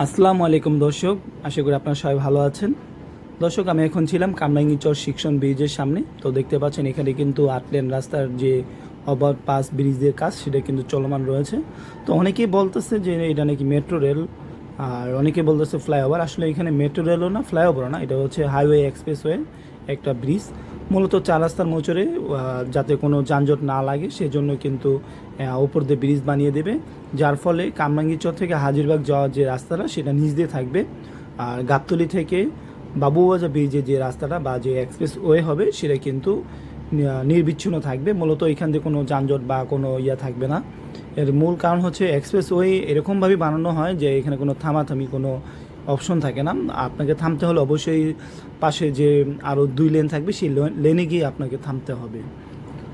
আসসালামু আলাইকুম দর্শক, আশা করি আপনারা সবাই ভালো আছেন। দর্শক, আমি এখন ছিলাম কামরাঙ্গি চর শিক্ষণ ব্রিজের সামনে। তো দেখতে পাচ্ছেন, এখানে কিন্তু আট লেন রাস্তার যে ওভার পাস ব্রিজের কাজ, সেটা কিন্তু চলমান রয়েছে। তো অনেকেই বলতেছে যে এটা নাকি মেট্রো রেল, আর অনেকে বলতেছে ফ্লাইওভার। আসলে এখানে মেট্রো রেলও না, ফ্লাইওভারও না, এটা হচ্ছে হাইওয়ে এক্সপ্রেসওয়ে একটা ব্রিজ। মূলত চার রাস্তার মোচরে যাতে কোনো যানজট না লাগে, সেজন্য কিন্তু ওপর দিয়ে ব্রিজ বানিয়ে দেবে। যার ফলে কামরাঙ্গীচর থেকে হাজিরবাগ যাওয়ার যে রাস্তাটা, সেটা নিচ দিয়ে থাকবে। আর গাবতলি থেকে বাবুবাজার ব্রিজের যে রাস্তাটা বা যে এক্সপ্রেস ওয়ে হবে, সেটা কিন্তু নির্বিচ্ছিন্ন থাকবে। মূলত এখান দিয়ে কোনো যানজট বা কোনো ইয়া থাকবে না। এর মূল কারণ হচ্ছে এক্সপ্রেস ওয়ে এরকমভাবে বানানো হয় যে এখানে কোনো থামাথামি, কোনো অপশন থাকে না। আপনাকে থামতে হলে অবশ্যই পাশে যে আরও দুই লেন থাকবে, সেই লেনে গিয়ে আপনাকে থামতে হবে।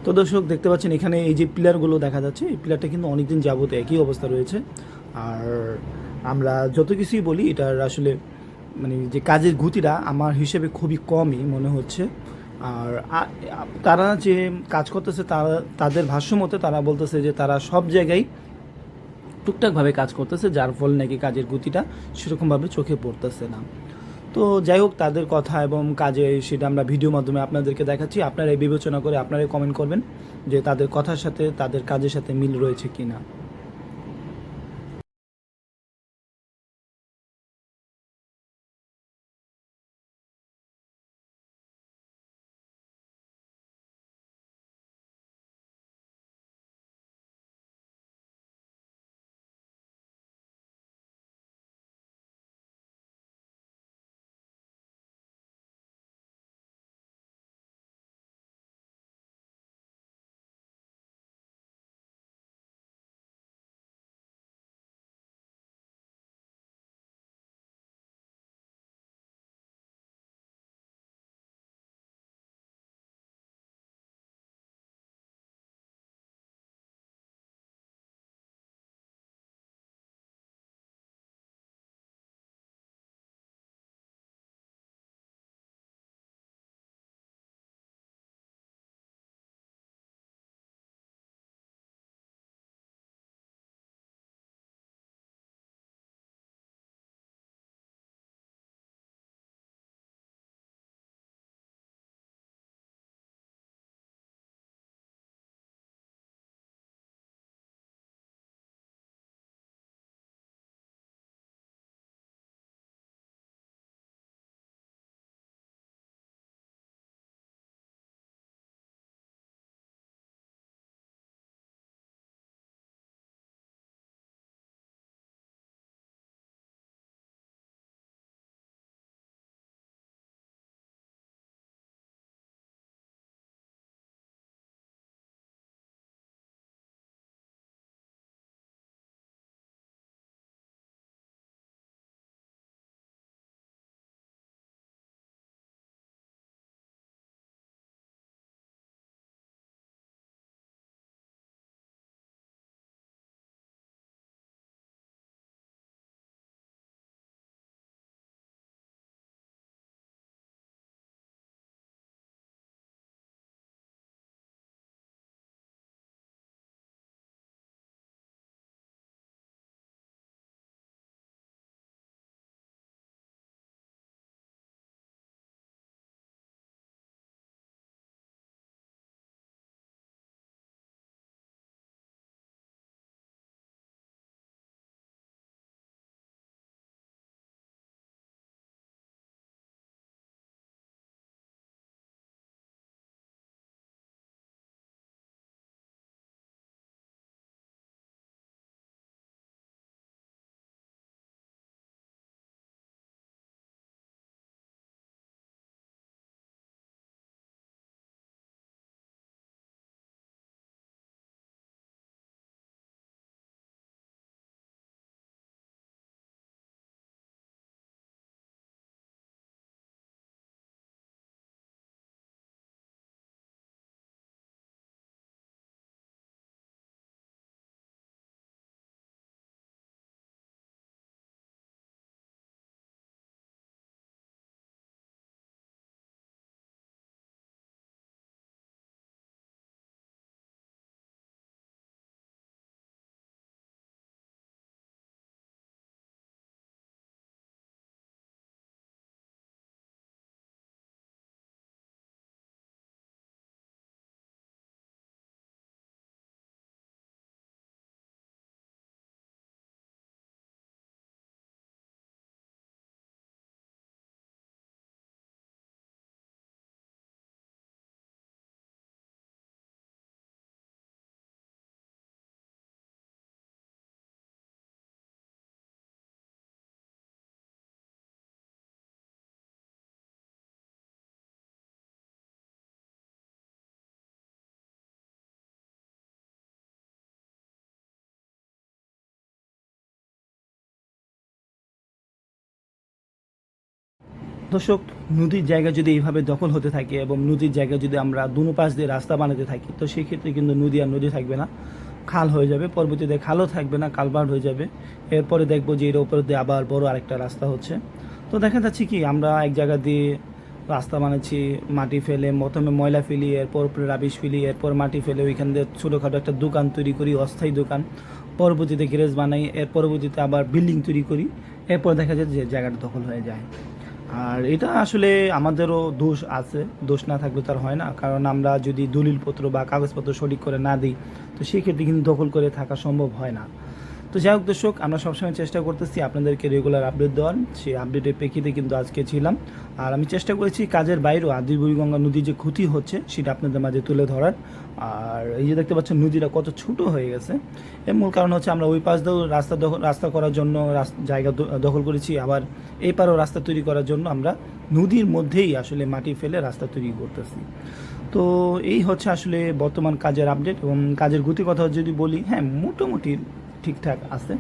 তো দর্শক, দেখতে পাচ্ছেন এখানে এই যে পিলারগুলো দেখা যাচ্ছে, এই পিলারটা কিন্তু অনেকদিন যাবত একই অবস্থা রয়েছে। আর আমরা যত কিছুই বলি, এটার আসলে মানে যে কাজের গতিটা আমার হিসেবে খুবই কমই মনে হচ্ছে। আর তারা যে কাজ করতেছে, তারা, তাদের ভাষ্য মতে তারা বলতেছে যে তারা সব জায়গায় টুকটাকভাবে কাজ করতেছে, যার ফল নাকি কাজের গতিটা সেরকমভাবে চোখে পড়তেছে না। তো যাই হোক, তাদের কথা এবং কাজে সেটা আমরা ভিডিও মাধ্যমে আপনাদেরকে দেখাচ্ছি। আপনারা এই বিবেচনা করে আপনারাই কমেন্ট করবেন যে তাদের কথার সাথে, তাদের কাজের সাথে মিল রয়েছে কিনা। দর্শক, নদীর জায়গা যদি এইভাবে দখল হতে থাকে এবং নদীর জায়গা যদি আমরা দুনো পাশ দিয়ে রাস্তা বানাতে থাকি, তো সেক্ষেত্রে কিন্তু নদী আর নদী থাকবে না। খাল হয়ে যাবে, পরবর্তীতে খালও থাকবে না কালভার্ট হয়ে যাবে। এরপরে দেখব যে এর উপর দিয়ে আবার বড় আরেকটা রাস্তা হচ্ছে। তো দেখা যাচ্ছে কি, আমরা এক জায়গা দিয়ে রাস্তা বানাচ্ছি, মাটি ফেলে, প্রথমে ময়লা ফেলি এরপর রাবিশ ফেলি এরপর মাটি ফেলে, ওইখান দিয়ে ছোটোখাটো একটা দোকান তৈরি করি, অস্থায়ী দোকান। পরবর্তীতে গ্যারেজ বানাই, এর পরবর্তীতে আবার বিল্ডিং তৈরি করি। এরপর দেখা যায় যে জায়গাটা দখল হয়ে যায়। আর এটা আসলে আমাদেরও দোষ আছে, দোষ না থাকলে তার হয় না। কারণ আমরা যদি দলিলপত্র বা কাগজপত্র সঠিক করে না দিই, তো সেক্ষেত্রে কিন্তু দখল করে থাকা সম্ভব হয় না। তো যাই হোক দর্শক, আমরা সবসময় চেষ্টা করতেছি আপনাদেরকে রেগুলার আপডেট দেওয়ার। সেই আপডেটের প্রেক্ষিতে কিন্তু আজকে ছিলাম। আর আমি চেষ্টা করেছি কাজের বাইরেও আদি বুড়িগঙ্গা নদীর যে ক্ষতি হচ্ছে, সেটা আপনাদের মাঝে তুলে ধরার। আর এই যে দেখতে পাচ্ছেন নদীটা কত ছোট হয়ে গেছে। এর মূল কারণ হচ্ছে আমরা ওই পাশ দিয়েও রাস্তা রাস্তা করার জন্য জায়গা দখল করেছি। আবার এই পারেও রাস্তা তৈরি করার জন্য আমরা নদীর মধ্যেই আসলে মাটি ফেলে রাস্তা তৈরি করতেছি। তো এই হচ্ছে আসলে বর্তমান কাজের আপডেট এবং কাজের গতি কথা যদি বলি হ্যাঁ মোটামুটি ঠিকঠাক আছে।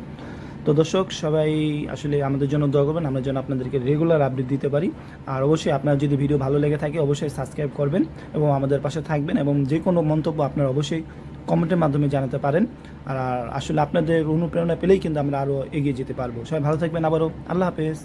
তো দর্শক, সবাই আসলে আমাদের জন্য দোয়া করবেন, আমরা যেন আপনাদেরকে রেগুলার আপডেট দিতে পারি। আর অবশ্যই আপনার যদি ভিডিও ভালো লেগে থাকে, অবশ্যই সাবস্ক্রাইব করবেন এবং আমাদের পাশে থাকবেন এবং যে কোনো মন্তব্য আপনারা অবশ্যই কমেন্টের মাধ্যমে জানাতে পারেন। আর আসলে আপনাদের অনুপ্রেরণা পেলেই কিন্তু আমরা আরও এগিয়ে যেতে পারব। সবাই ভালো থাকবেন আবারও। আল্লাহ হাফেজ।